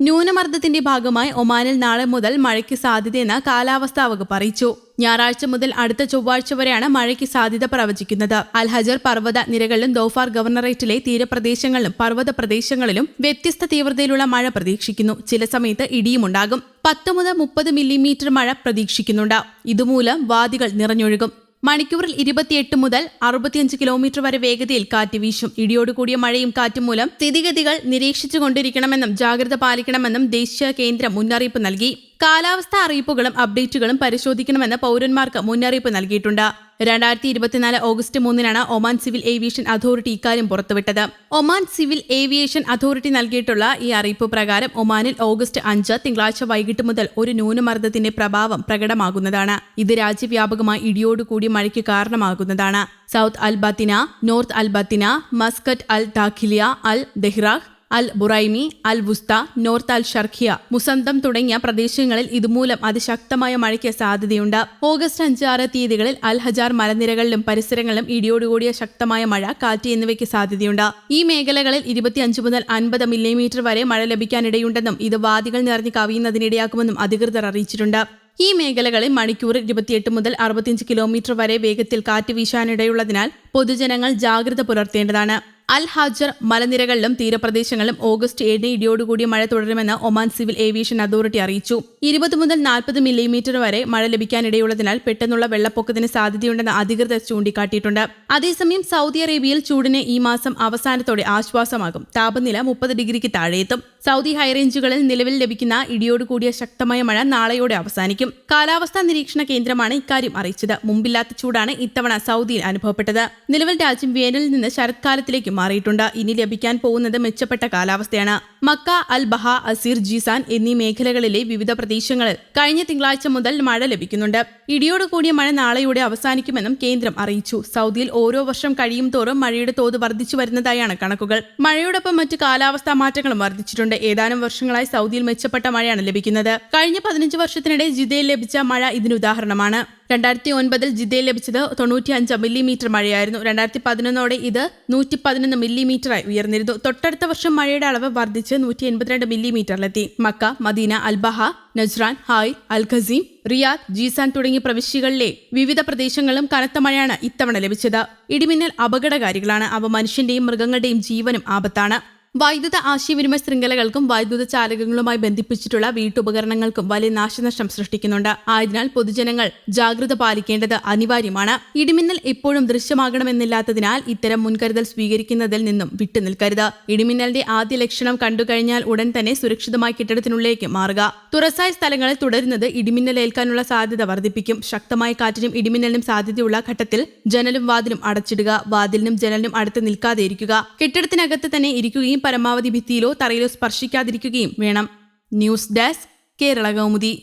ന്യൂനമർദ്ദത്തിന്റെ ഭാഗമായി ഒമാനിൽ നാളെ മുതൽ മഴയ്ക്ക് സാധ്യതയെന്ന് കാലാവസ്ഥാ വകുപ്പ് അറിയിച്ചു. ഞായറാഴ്ച മുതൽ അടുത്ത ചൊവ്വാഴ്ച വരെയാണ് മഴയ്ക്ക് സാധ്യത പ്രവചിക്കുന്നത്. അൽഹജർ പർവത നിരകളിലും ദോഫാർ ഗവർണറേറ്റിലെ തീരപ്രദേശങ്ങളിലും പർവത പ്രദേശങ്ങളിലും വ്യത്യസ്ത തീവ്രതയിലുള്ള മഴ പ്രതീക്ഷിക്കുന്നു. ചില സമയത്ത് ഇടിയുമുണ്ടാകും പത്ത് മുതൽ മുപ്പത് മില്ലിമീറ്റർ മഴ പ്രതീക്ഷിക്കുന്നുണ്ട്. ഇതുമൂലം വാദികൾ നിറഞ്ഞൊഴുകും. മണിക്കൂറിൽ ഇരുപത്തിയെട്ട് മുതൽ അറുപത്തിയഞ്ച് കിലോമീറ്റർ വരെ വേഗതയിൽ കാറ്റ് വീശും. ഇടിയോടുകൂടിയ മഴയും കാറ്റും മൂലം സ്ഥിതിഗതികൾ നിരീക്ഷിച്ചുകൊണ്ടിരിക്കണമെന്നും ജാഗ്രത പാലിക്കണമെന്നും ദേശീയ കേന്ദ്രം മുന്നറിയിപ്പ് നൽകി. കാലാവസ്ഥാ അറിയിപ്പുകളും അപ്ഡേറ്റുകളും പരിശോധിക്കണമെന്ന് പൗരന്മാർക്ക് മുന്നറിയിപ്പ് നൽകിയിട്ടുണ്ട്. രണ്ടായിരത്തി ഇരുപത്തിനാല് ഓഗസ്റ്റ് മൂന്നിനാണ് ഒമാൻ സിവിൽ ഏവിയേഷൻ അതോറിറ്റി ഇക്കാര്യം പുറത്തുവിട്ടത്. ഒമാൻ സിവിൽ ഏവിയേഷൻ അതോറിറ്റി നൽകിയിട്ടുള്ള ഈ അറിയിപ്പ് പ്രകാരം ഒമാനിൽ ഓഗസ്റ്റ് അഞ്ച് തിങ്കളാഴ്ച വൈകിട്ട് മുതൽ ഒരു ന്യൂനമർദ്ദത്തിന്റെ പ്രഭാവം പ്രകടമാകുന്നതാണ്. ഇത് രാജ്യവ്യാപകമായി ഇടിയോടുകൂടി മഴയ്ക്ക് കാരണമാകുന്നതാണ്. South Al Batinah North Al Batinah Muscat Al Dakhiliyah Al Dhahirah Al Buraimi Al Wusta North Al Sharqiyah Musandam തുടങ്ങിയ പ്രദേശങ്ങളിൽ ഇതുമൂലം അതിശക്തമായ മഴയ്ക്ക് സാധ്യതയുണ്ട്. ഓഗസ്റ്റ് അഞ്ച് ആറ് തീയതികളിൽ അൽ ഹജാർ മലനിരകളിലും പരിസരങ്ങളിലും ഇടിയോടുകൂടിയ ശക്തമായ മഴ കാറ്റ് എന്നിവയ്ക്ക് സാധ്യതയുണ്ട്. ഈ മേഖലകളിൽ ഇരുപത്തിയഞ്ച് മുതൽ അൻപത് മില്ലിമീറ്റർ വരെ മഴ ലഭിക്കാനിടയുണ്ടെന്നും ഇത് വാദികൾ നിറഞ്ഞ് കവിയുന്നതിനിടയാക്കുമെന്നും അധികൃതർ അറിയിച്ചിട്ടുണ്ട്. ഈ മേഖലകളിൽ മണിക്കൂറിൽ ഇരുപത്തിയെട്ട് മുതൽ അറുപത്തിയഞ്ച് കിലോമീറ്റർ വരെ വേഗത്തിൽ കാറ്റ് വീശാനിടയുള്ളതിനാൽ പൊതുജനങ്ങൾ ജാഗ്രത പുലർത്തേണ്ടതാണ്. അൽ ഹാജർ മലനിരകളിലും തീരപ്രദേശങ്ങളിലും ഓഗസ്റ്റ് ഏഴിന് ഇടിയോടുകൂടിയ മഴ തുടരുമെന്ന് ഒമാൻ സിവിൽ ഏവിയേഷൻ അതോറിറ്റി അറിയിച്ചു. ഇരുപത് മുതൽ നാൽപ്പത് മില്ലിമീറ്റർ വരെ മഴ ലഭിക്കാനിടയുള്ളതിനാൽ പെട്ടെന്നുള്ള വെള്ളപ്പൊക്കത്തിന് സാധ്യതയുണ്ടെന്ന് അധികൃതർ ചൂണ്ടിക്കാട്ടിയിട്ടുണ്ട്. അതേസമയം സൗദി അറേബ്യയിൽ ചൂടിന് ഈ മാസം അവസാനത്തോടെ ആശ്വാസമാകും. താപനില മുപ്പത് ഡിഗ്രിക്ക് താഴെയെത്തും. സൗദി ഹൈറേഞ്ചുകളിൽ നിലവിൽ ലഭിക്കുന്ന ഇടിയോടുകൂടിയ ശക്തമായ മഴ നാളെയോടെ അവസാനിക്കും. കാലാവസ്ഥാ നിരീക്ഷണ കേന്ദ്രമാണ് ഇക്കാര്യം അറിയിച്ചത്. മുമ്പില്ലാത്ത ചൂടാണ് ഇത്തവണ സൗദിയിൽ അനുഭവപ്പെട്ടത്. നിലവിൽ രാജ്യം വേനലിൽ നിന്ന് ശരത്കാലത്തിലേക്ക് മാറിയിട്ടുണ്ട്. ഇനി ലഭിക്കാൻ പോകുന്നത് മെച്ചപ്പെട്ട കാലാവസ്ഥയാണ്. Makkah Al Baha Asir Jizan എന്നീ മേഖലകളിലെ വിവിധ പ്രദേശങ്ങളിൽ കഴിഞ്ഞ തിങ്കളാഴ്ച മുതൽ മഴ ലഭിക്കുന്നുണ്ട്. ഇടിയോട് കൂടിയ മഴ നാളെയോടെ അവസാനിക്കുമെന്നും കേന്ദ്രം അറിയിച്ചു. സൗദിയിൽ ഓരോ വർഷം കഴിയും തോറും മഴയുടെ തോത് വർദ്ധിച്ചു വരുന്നതായാണ് കണക്കുകൾ. മഴയോടൊപ്പം മറ്റ് കാലാവസ്ഥാ മാറ്റങ്ങളും വർദ്ധിച്ചിട്ടുണ്ട്. ഏതാനും വർഷങ്ങളായി സൗദിയിൽ മെച്ചപ്പെട്ട മഴയാണ് ലഭിക്കുന്നത്. കഴിഞ്ഞ പതിനഞ്ച് വർഷത്തിനിടെ ജിദ്ദയിൽ ലഭിച്ച മഴ ഇതിന് ഉദാഹരണമാണ്. രണ്ടായിരത്തി ഒൻപതിൽ ജിദ്ദയിൽ ലഭിച്ചത് തൊണ്ണൂറ്റി അഞ്ച് മില്ലിമീറ്റർ മഴയായിരുന്നു. രണ്ടായിരത്തി പതിനൊന്നോടെ ഇത് നൂറ്റി പതിനൊന്ന് മില്ലിമീറ്ററായി ഉയർന്നിരുന്നു. തൊട്ടടുത്ത വർഷം മഴയുടെ അളവ് വർദ്ധിച്ച് നൂറ്റി എൺപത്തിരണ്ട് മില്ലിമീറ്ററിലെത്തി. Mecca Medina Al Baha Najran Hail Al Qassim Riyadh Jizan തുടങ്ങിയ പ്രവിശ്യകളിലെ വിവിധ പ്രദേശങ്ങളിലും കനത്ത മഴയാണ് ഇത്തവണ ലഭിച്ചത്. ഇടിമിന്നൽ അപകടകാരികളാണ്. അവ മനുഷ്യന്റെയും മൃഗങ്ങളുടെയും ജീവനും ആപത്താണ്. വൈദ്യുത ആശയവിനിമയ ശൃംഖലകൾക്കും വൈദ്യുത ചാലകങ്ങളുമായി ബന്ധിപ്പിച്ചിട്ടുള്ള വീട്ടുപകരണങ്ങൾക്കും വലിയ നാശനഷ്ടം സൃഷ്ടിക്കുന്നുണ്ട്. ആയതിനാൽ പൊതുജനങ്ങൾ ജാഗ്രത പാലിക്കേണ്ടത് അനിവാര്യമാണ്. ഇടിമിന്നൽ എപ്പോഴും ദൃശ്യമാകണമെന്നില്ലാത്തതിനാൽ ഇത്തരം മുൻകരുതൽ സ്വീകരിക്കുന്നതിൽ നിന്നും വിട്ടുനിൽക്കരുത്. ഇടിമിന്നലിന്റെ ആദ്യ ലക്ഷണം കണ്ടുകഴിഞ്ഞാൽ ഉടൻ തന്നെ സുരക്ഷിതമായ കെട്ടിടത്തിനുള്ളിലേക്ക് മാറുക. തുറസായ സ്ഥലങ്ങളിൽ തുടരുന്നത് ഇടിമിന്നലേൽക്കാനുള്ള സാധ്യത വർദ്ധിപ്പിക്കും. ശക്തമായ കാറ്റിനും ഇടിമിന്നലിനും സാധ്യതയുള്ള ഘട്ടത്തിൽ ജനലും വാതിലും അടച്ചിടുക. വാതിലിനും ജനലിനും അടുത്ത് നിൽക്കാതെ ഇരിക്കുക. കെട്ടിടത്തിനകത്ത് തന്നെ ഇരിക്കുകയും പരമാവധി ഭിത്തിയിലോ തറയിലോ സ്പർശിക്കാതിരിക്കുകയും വേണം. News desk Kerala Kaumudi.